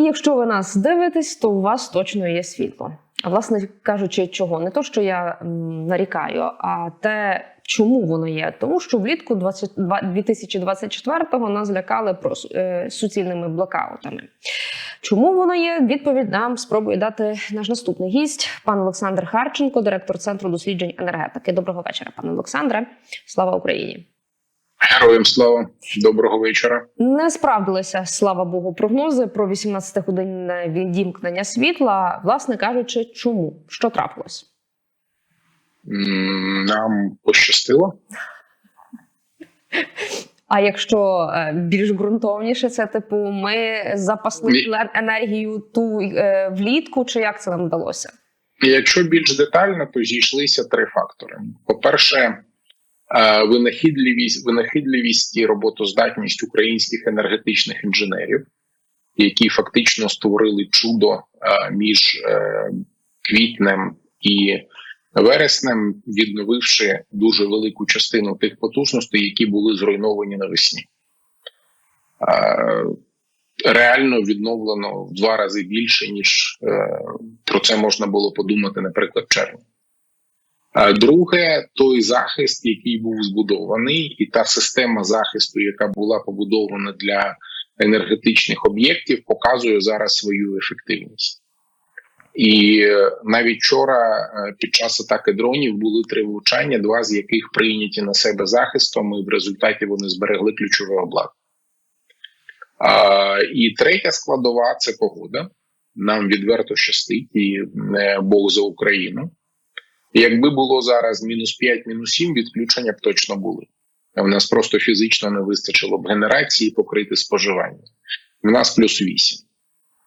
Якщо ви нас дивитесь, то у вас точно є світло. А власне кажучи, чого не то, що я нарікаю, а те, чому воно є. Тому що влітку 20 два- 2024-го нас лякали про е, суцільними блокаутами. Чому воно є? Відповідь нам спробує дати наш наступний гість, пан Олександр Харченко, директор центру досліджень енергетики. Доброго вечора, пане Олександре. Слава Україні! Героям слава, доброго вечора. Не справдилися, слава Богу, прогнози про 18-годинне відімкнення світла. Власне кажучи, чому що трапилось? Нам пощастило. А якщо е, більш ґрунтовніше, це типу ми запасли Ні. енергію ту е, влітку, чи як це нам вдалося? Якщо більш детально, то зійшлися три фактори: по-перше, е, винахідливість, винахідливість і роботоздатність українських енергетичних інженерів, які фактично створили чудо е, між е, квітнем і вереснем, відновивши дуже велику частину тих потужностей, які були зруйновані навесні. Е, реально відновлено в два рази більше, ніж е, про це можна було подумати, наприклад, червні. Е, Друге, той захист, який був збудований, і та система захисту, яка була побудована для енергетичних об'єктів, показує зараз свою ефективність. І е, навіть вчора е, під час атаки дронів були три влучання, два з яких прийняті на себе захистом, і в результаті вони зберегли ключове обладнання. І третя складова це погода. Нам відверто щастить і Бог за Україну. Якби було зараз мінус 5, мінус 7, відключення б точно були. У нас просто фізично не вистачило б генерації покрити споживання. У нас плюс 8.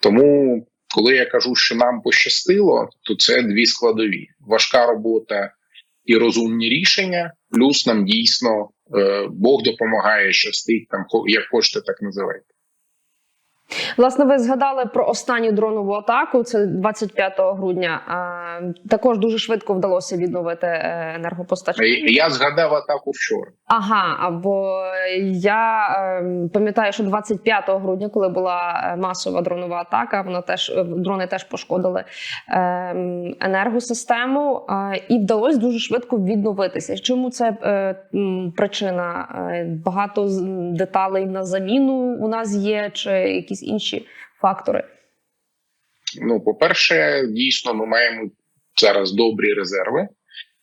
Тому, коли я кажу, що нам пощастило, то це дві складові: важка робота і розумні рішення, плюс нам дійсно е, Бог допомагає, щастить там, як хочете, так називайте. Власне, ви згадали про останню дронову атаку. Це 25 грудня. Також дуже швидко вдалося відновити е, енергопостачання. Я згадав атаку вчора. Ага, або я е, пам'ятаю, що 25 грудня, коли була е, масова дронова атака, вона теж е, дрони теж пошкодили е, енергосистему, і вдалося дуже швидко відновитися. Чому це причина? Багато деталей на заміну у нас є, чи якісь інші фактори? Ну, по-перше, дійсно, ми маємо зараз добрі резерви,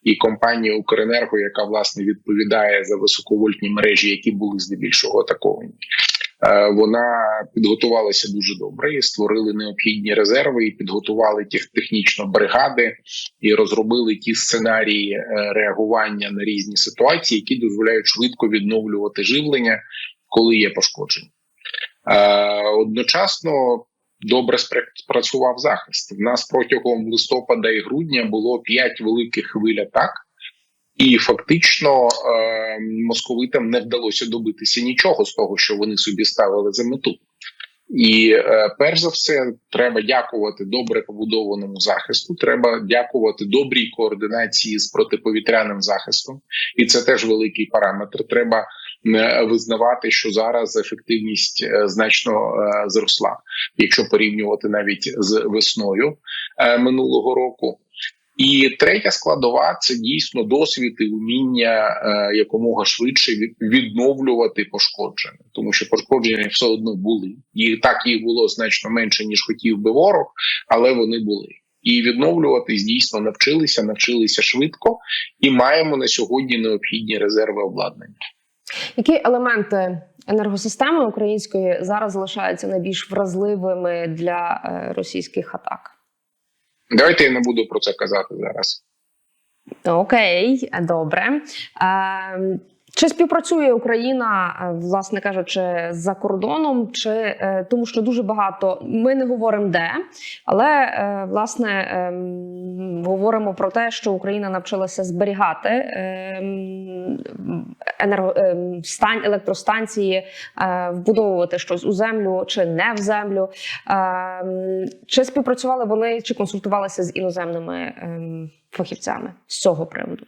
і компанія Укренерго, яка власне відповідає за високовольтні мережі, які були здебільшого атаковані. е, Вона підготувалася дуже добре і створили необхідні резерви, і підготували тех- технічно бригади, і розробили ті сценарії е, реагування на різні ситуації, які дозволяють швидко відновлювати живлення, коли є пошкодження. Е, Одночасно добре спра- спрацював захист. В нас протягом листопада і грудня було п'ять великих хвиль атак, і фактично е, московитам не вдалося добитися нічого з того, що вони собі ставили за мету. І е, перш за все, треба дякувати добре побудованому захисту. Треба дякувати добрій координації з протиповітряним захистом, і це теж великий параметр. Треба е, визнавати, що зараз ефективність е, значно е, зросла, якщо порівнювати навіть з весною е, минулого року. І третя складова це дійсно досвід і вміння е, якомога швидше відновлювати пошкодження, тому що пошкодження все одно були. І так їх було значно менше ніж хотів би ворог, але вони були. І відновлюватись дійсно навчилися, навчилися швидко, і маємо на сьогодні необхідні резерви обладнання. Які елементи енергосистеми української зараз залишаються найбільш вразливими для е, російських атак? Давайте я не буду про це казати зараз. Окей, добре. Чи співпрацює Україна, е, власне кажучи, за кордоном, чи е, тому, що дуже багато ми не говоримо де, але е, власне ем, говоримо про те, що Україна навчилася зберігати ем, енерго ем, електростанції, вбудовувати щось у землю чи не в землю. Ем, Чи співпрацювали вони, чи консультувалися з іноземними ем, фахівцями з цього приводу?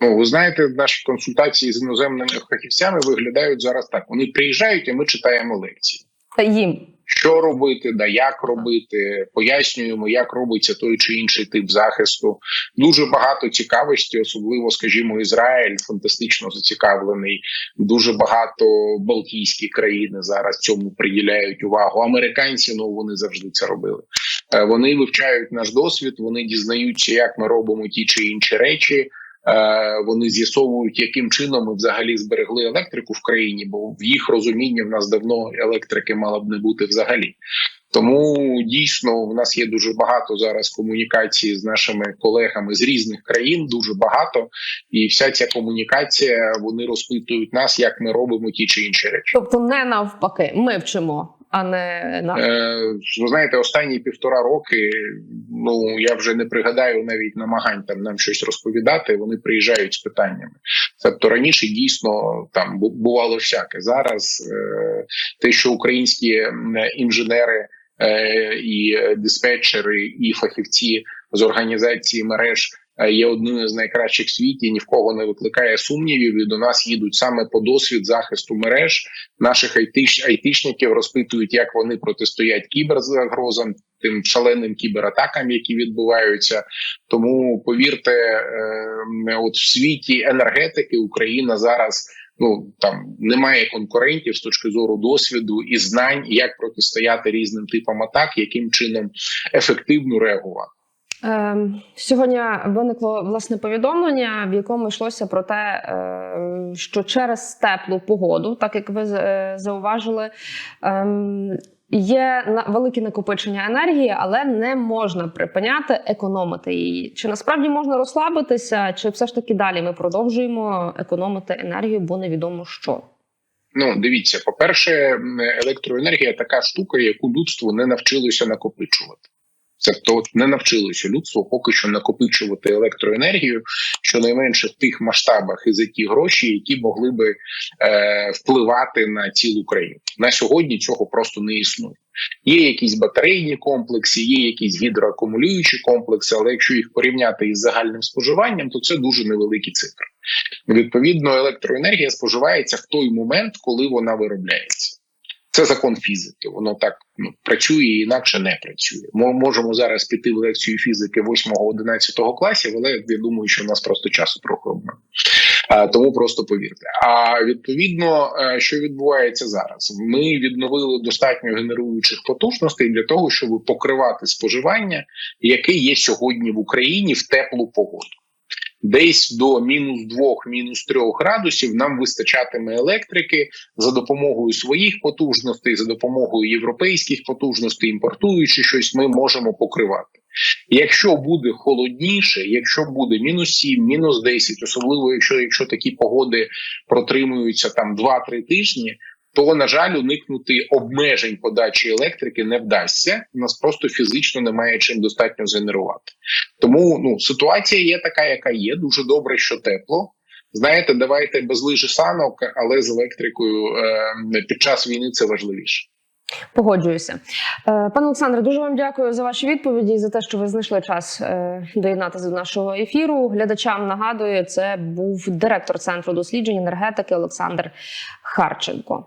Ну, ви знаєте, наші консультації з іноземними фахівцями виглядають зараз так: вони приїжджають, і ми читаємо лекції. Та їм. що робити, да як робити. Пояснюємо, як робиться той чи інший тип захисту. Дуже багато цікавості, особливо, скажімо, Ізраїль фантастично зацікавлений. Дуже багато Балтійські країни зараз цьому приділяють увагу. Американці ну вони завжди це робили. Е, Вони вивчають наш досвід, вони дізнаються, як ми робимо ті чи інші речі. Е, Вони з'ясовують, яким чином ми взагалі зберегли електрику в країні, бо в їх розумінні в нас давно електрики мало б не бути взагалі. Тому дійсно в нас є дуже багато зараз комунікації з нашими колегами з різних країн, дуже багато, і вся ця комунікація вони розпитують нас, як ми робимо ті чи інші речі. Тобто, не навпаки, ми вчимо, а не на Е, ви знаєте, останні півтора роки. Ну я вже не пригадаю навіть намагань там нам щось розповідати. Вони приїжджають з питаннями. Тобто раніше дійсно там бувало всяке. Зараз е, те, що українські інженери е, і диспетчери, і фахівці з організації мереж. Є одним з найкращих в світі, ні в кого не викликає сумнівів. І до нас їдуть саме по досвід захисту мереж наших айтиш, айтішників розпитують, як вони протистоять кіберзагрозам, тим шаленим кібератакам, які відбуваються. Тому повірте, е, от в світі енергетики Україна зараз. Ну там немає конкурентів з точки зору досвіду і знань, як протистояти різним типам атак, яким чином ефективно реагувати. Ем, Сьогодні виникло власне повідомлення, в якому йшлося про те, е, що через теплу погоду, так як ви е, зауважили, ем, є велике накопичення енергії, але не можна припиняти економити її. Чи насправді можна розслабитися, чи все ж таки далі ми продовжуємо економити енергію, бо невідомо що. Ну, дивіться, по-перше, електроенергія така штука, яку людство не навчилося накопичувати. Тобто от не навчилося людство поки що накопичувати електроенергію, щонайменше в тих масштабах і за ті гроші, які могли би е, впливати на цілу країну. На сьогодні цього просто не існує. Є якісь батарейні комплекси, є якісь гідроакумулюючі комплекси, але якщо їх порівняти із загальним споживанням, то це дуже невеликі цифри. Відповідно, електроенергія споживається в той момент, коли вона виробляється. Це закон фізики. Воно так ну, працює і інакше не працює. Ми можемо зараз піти в лекцію фізики 8-11 класів, але я думаю, що в нас просто часу трохи обмежено. Тому просто повірте. А відповідно, е, що відбувається зараз? Ми відновили достатньо генеруючих потужностей для того, щоб покривати споживання, яке є сьогодні в Україні в теплу погоду. Десь до мінус 2, мінус 3 градусів нам вистачатиме електрики за допомогою своїх потужностей, за допомогою європейських потужностей, імпортуючи щось, ми можемо покривати. Якщо буде холодніше, якщо буде мінус 7, мінус 10, особливо якщо, якщо такі погоди протримуються там 2-3 тижні, то на жаль, уникнути обмежень подачі електрики не вдасться. У нас просто фізично немає чим достатньо згенерувати. Тому ну ситуація є така, яка є. Дуже добре, що тепло. Знаєте, давайте без лижи санок, але з електрикою е, під час війни це важливіше. Погоджуюся, Е, пане Олександре. Дуже вам дякую за ваші відповіді і за те, що ви знайшли час е, доєднатися до нашого ефіру. Глядачам нагадую, це був директор центру досліджень енергетики Олександр Харченко.